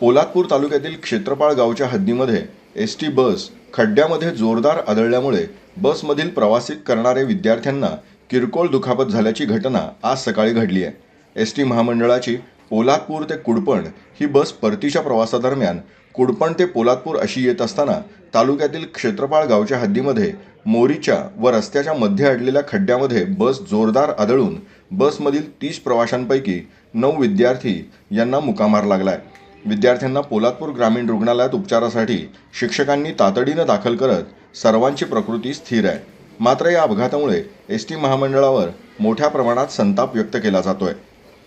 पोलादपूर तालुक्यातील क्षेत्रपाळ गावच्या हद्दीमध्ये S T bus खड्ड्यामध्ये जोरदार आदळल्यामुळे बसमधील प्रवासी करणारे विद्यार्थ्यांना किरकोळ दुखापत झाल्याची घटना आज सकाळी घडली आहे. एस टी महामंडळाची पोलादपूर ते कुडपण ही बस परतीच्या प्रवासादरम्यान कुडपण ते पोलादपूर अशी येत असताना तालुक्यातील क्षेत्रपाळ गावच्या हद्दीमध्ये मोरीच्या व रस्त्याच्या मध्ये अडलेल्या खड्ड्यामध्ये बस जोरदार आदळून बसमधील तीस प्रवाशांपैकी नऊ विद्यार्थी यांना मुकामार लागला आहे विद्यार्थ्यांना पोलादपूर ग्रामीण रुग्णालयात उपचारासाठी शिक्षकांनी तातडीनं दाखल करत सर्वांची प्रकृती स्थिर आहे. मात्र या अपघातामुळे एस टी महामंडळावर मोठ्या प्रमाणात संताप व्यक्त केला जातोय.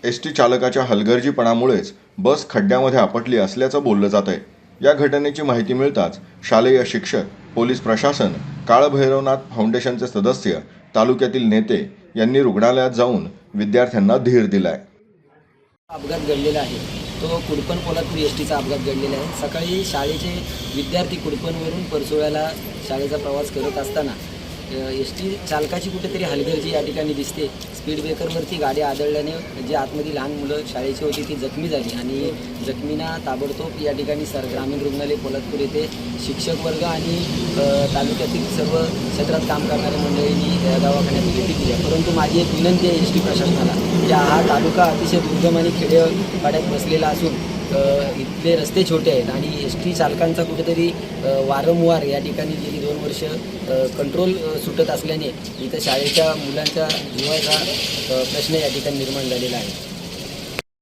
एस टी चालकाच्या हलगर्जीपणामुळेच बस खड्ड्यामध्ये आपटली असल्याचं बोललं जात आहे या घटनेची माहिती मिळताच शालेय शिक्षक पोलीस प्रशासन काळभैरवनाथ फाउंडेशनचे सदस्य तालुक्यातील नेते यांनी रुग्णालयात जाऊन विद्यार्थ्यांना धीर दिलाय. अपघात घडलेला आहे. तो कुडपण पोलादपूर एस टीचा अपघात घडलेला आहे. सकाळी शाळेचे विद्यार्थी कुडपणवरून परसोळ्याला शाळेचा प्रवास करत असताना एस टी चालकाची कुठेतरी हलगर्जी या ठिकाणी दिसते. स्पीड ब्रेकरवरती गाडी आदळल्याने जी आतमध्ये लहान मुलं शाळेची होती ती जखमी झाली आणि जखमींना ताबडतोब या ठिकाणी सर ग्रामीण रुग्णालय पोलादपूर येथे शिक्षक वर्ग आणि तालुक्यातील सर्व क्षेत्रात काम करणाऱ्या मंडळींनी दवाखान्यात भेटी दिली परंतु माझी एक विनंती आहे एस टी प्रशासनाला की हा तालुका अतिशय दुर्गम आणि खेडेपाड्यात बसलेला असून इथले रस्ते छोटे आहेत आणि एस टी चालकांचा कुठेतरी वारंवार या ठिकाणी गेली दोन वर्ष कंट्रोल सुटत असल्याने इथं शाळेच्या मुलांच्या जीवाचा प्रश्न या ठिकाणी निर्माण झालेला आहे.